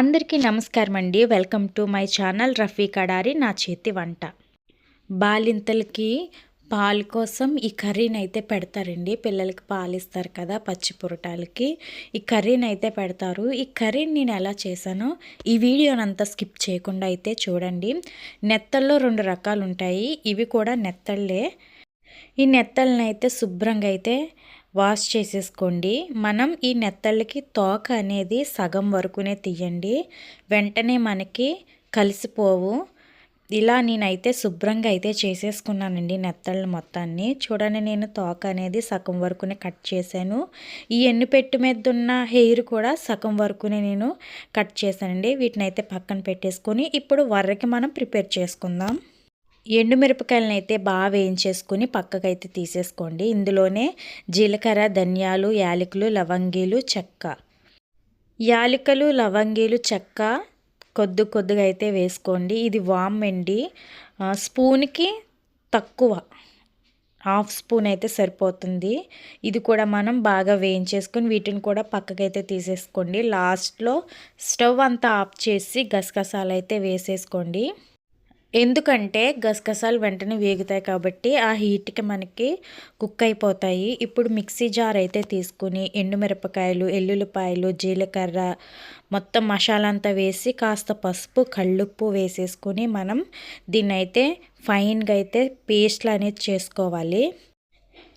అందరికీ నమస్కారం అండి welcome to my channel Rafi Kadari నా చేతి వంట. బాలింతలకి పాలు కోసం ఈ కర్రీని అయితే పెడతారండి. పిల్లలకి పాలు ఇస్తారు కదా పచ్చి పురటాలకి. ఈ కర్రీని అయితే పెడతారు. ఈ కర్రీని నేను ఎలా చేశానో ఈ వీడియోనంతా స్కిప్ చేయకుండా అయితే చూడండి. నెత్తల్లో రెండు రకాలు ఉంటాయి ఇవి కూడా నెత్తళ్ళే. ఈ నెత్తల్ని అయితే శుభ్రంగా అయితే వాష్ చేసేసుకోండి. మనం ఈ నెత్తళ్ళకి తోక అనేది సగం వరకునే తీయండి. వెంటనే మనకి కలిసిపోవు. ఇలా నేనైతే శుభ్రంగా అయితే చేసేసుకున్నానండి నెత్తళ్ళు మొత్తాన్ని. చూడండి నేను తోక అనేది సగం వరకునే కట్ చేశాను. ఈ ఎన్నుపెట్టు మీద ఉన్న హెయిర్ కూడా సగం వరకునే నేను కట్ చేశానండి. వీటిని అయితే పక్కన పెట్టేసుకొని ఇప్పుడు వర్రకి మనం ప్రిపేర్ చేసుకుందాం. ఎండుమిరపకాయలను అయితే బాగా వేయించేసుకుని పక్కకైతే తీసేసుకోండి. ఇందులోనే జీలకర్ర ధనియాలు యాలకులు లవంగీలు చెక్క. యాలకులు లవంగీలు చెక్క కొద్ది కొద్దిగా అయితే వేసుకోండి. ఇది వామ్ అండి స్పూన్కి తక్కువ హాఫ్ స్పూన్ అయితే సరిపోతుంది. ఇది కూడా మనం బాగా వేయించేసుకొని వీటిని కూడా పక్కకైతే తీసేసుకోండి. లాస్ట్లో స్టవ్ అంతా ఆఫ్ చేసి గసగసాలు అయితే వేసేసుకోండి. ఎందుకంటే గసగసాలు వెంటనే వేగుతాయి కాబట్టి ఆ హీట్కి మనకి కుక్ అయిపోతాయి ఇప్పుడు మిక్సీ జార్ అయితే తీసుకుని ఎండుమిరపకాయలు ఎల్లుల్లిపాయలు జీలకర్ర మొత్తం మసాలా అంతా వేసి కాస్త పసుపు కళ్ళుప్పు వేసేసుకొని మనం దీన్ని అయితే ఫైన్గా అయితే పేస్ట్లు అనేది చేసుకోవాలి.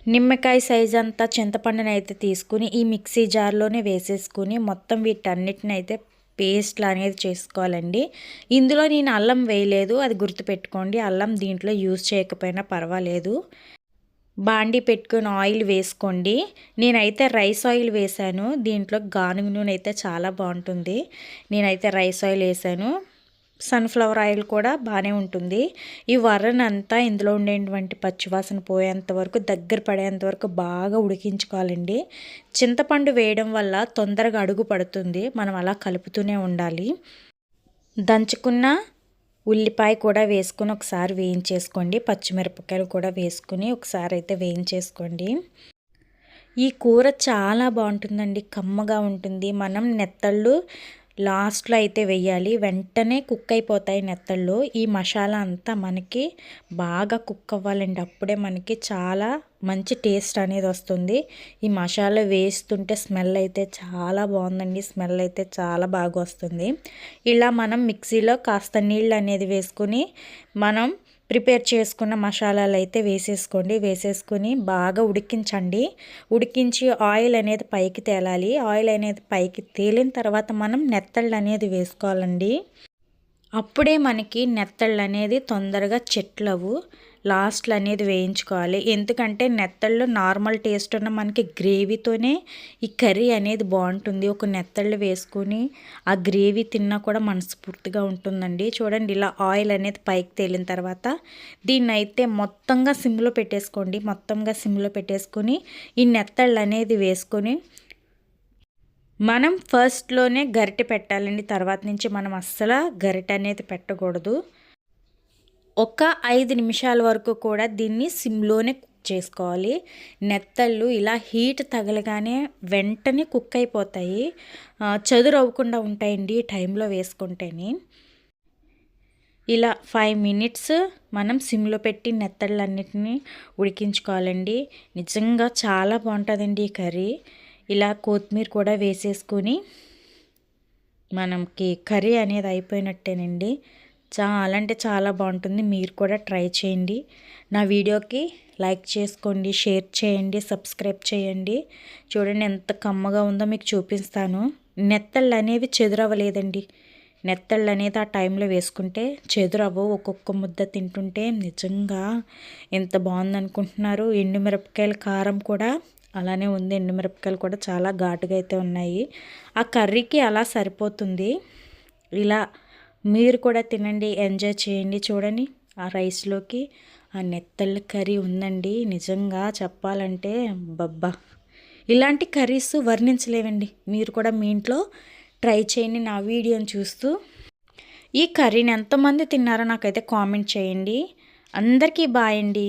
నిమ్మకాయ సైజ్ అంతా చింతపండునైతే తీసుకుని ఈ మిక్సీ జార్లోనే వేసేసుకుని మొత్తం వీటన్నిటిని అయితే పేస్ట్లు అనేది చేసుకోవాలండి. ఇందులో నేను అల్లం వేయలేదు అది గుర్తుపెట్టుకోండి. అల్లం దీంట్లో యూజ్ చేయకపోయినా పర్వాలేదు. బాండి పెట్టుకుని ఆయిల్ వేసుకోండి. నేనైతే రైస్ ఆయిల్ వేసాను. దీంట్లో గానుగ నూనె అయితే చాలా బాగుంటుంది. నేనైతే రైస్ ఆయిల్ వేసాను. సన్ఫ్లవర్ ఆయిల్ కూడా బాగానే ఉంటుంది. ఈ వరనంతా ఇందులో ఉండేటువంటి పచ్చివాసన పోయేంత వరకు దగ్గర పడేంత వరకు బాగా ఉడికించుకోవాలండి. చింతపండు వేయడం వల్ల తొందరగా అడుగు పడుతుంది. మనం అలా కలుపుతూనే ఉండాలి. దంచుకున్న ఉల్లిపాయ కూడా వేసుకుని ఒకసారి వేయించేసుకోండి. పచ్చిమిరపకాయలు కూడా వేసుకుని ఒకసారి అయితే వేయించేసుకోండి. ఈ కూర చాలా బాగుంటుందండి. కమ్మగా ఉంటుంది. మనం నెత్తళ్ళు లాస్ట్లో అయితే వెయ్యాలి. వెంటనే కుక్ అయిపోతాయి నెత్తళ్ళు. ఈ మసాలా అంతా మనకి బాగా కుక్ అవ్వాలండి. అప్పుడే మనకి చాలా మంచి టేస్ట్ అనేది వస్తుంది. ఈ మసాలా వేస్తుంటే స్మెల్ అయితే చాలా బాగుందండి. స్మెల్ అయితే చాలా బాగా వస్తుంది. ఇలా మనం మిక్సీలో కాస్త నీళ్ళు అనేది వేసుకుని మనం ప్రిపేర్ చేసుకున్న మసాలాలు అయితే వేసేసుకోండి. వేసేసుకొని బాగా ఉడికించండి. ఉడికించి ఆయిల్ అనేది పైకి తేలాలి. ఆయిల్ అనేది పైకి తేలిన తర్వాత మనం నెత్తళ్ళు అనేది వేసుకోవాలండి. అప్పుడే మనకి నెత్తళ్ళు అనేది తొందరగా చెట్లవు లాస్ట్లో అనేది వేయించుకోవాలి. ఎందుకంటే నెత్తళ్ళు నార్మల్ టేస్ట్ ఉన్న మనకి గ్రేవీతోనే ఈ కర్రీ అనేది బాగుంటుంది. ఒక నెత్తళ్ళు వేసుకొని ఆ గ్రేవీ తిన్నా కూడా మనస్ఫూర్తిగా ఉంటుందండి. చూడండి ఇలా ఆయిల్ అనేది పైకి తేలిన తర్వాత దీన్ని అయితే మొత్తంగా సిమ్లో పెట్టేసుకోండి. మొత్తంగా సిమ్లో పెట్టేసుకొని ఈ నెత్తళ్ళు అనేది వేసుకొని మనం ఫస్ట్లోనే గరిటె పెట్టాలండి. తర్వాత నుంచి మనం అస్సలు గరిటె అనేది పెట్టకూడదు. ఒక ఐదు నిమిషాల వరకు కూడా దీన్ని సిమ్లోనే కుక్ చేసుకోవాలి. నెత్తళ్ళు ఇలా హీట్ తగలగానే వెంటనే కుక్ అయిపోతాయి. చదురు అవ్వకుండా ఉంటాయండి టైంలో వేసుకుంటేనే. ఇలా ఫైవ్ మినిట్స్ మనం సిమ్లో పెట్టి నెత్తళ్ళన్నిటిని ఉడికించుకోవాలండి. నిజంగా చాలా బాగుంటుందండి ఈ కర్రీ. ఇలా కొత్తిమీర కూడా వేసేసుకొని మనకి కర్రీ అనేది అయిపోయినట్టేనండి. చాలా అంటే చాలా బాగుంటుంది. మీరు కూడా ట్రై చేయండి. నా వీడియోకి లైక్ చేసుకోండి షేర్ చేయండి సబ్స్క్రైబ్ చేయండి. చూడండి ఎంత కమ్మగా ఉందో మీకు చూపిస్తాను. నెత్తళ్ళు అనేవి చెదురవ్వలేదండి. నెత్తళ్ళు అనేది ఆ టైంలో వేసుకుంటే చెదురవ్వు ఒక్కొక్క ముద్ద తింటుంటే నిజంగా ఎంత బాగుందనుకుంటున్నారు. ఎండుమిరపకాయల కారం కూడా అలానే ఉంది. ఎండుమిరపకాయలు కూడా చాలా ఘాటుగా అయితే ఉన్నాయి. ఆ కర్రీకి అలా సరిపోతుంది. ఇలా మీరు కూడా తినండి ఎంజాయ్ చేయండి చూడండి. ఆ రైస్లోకి ఆ నెత్తళ్ళ కర్రీ ఉందండి. నిజంగా చెప్పాలంటే బబ్బా! ఇలాంటి కర్రీస్ వర్ణించలేవండి. మీరు కూడా మీ ఇంట్లో ట్రై చేయండి నా వీడియోని చూస్తూ. ఈ కర్రీని ఎంతమంది తిన్నారో నాకైతే కామెంట్ చేయండి. అందరికీ బాయ్ అండి.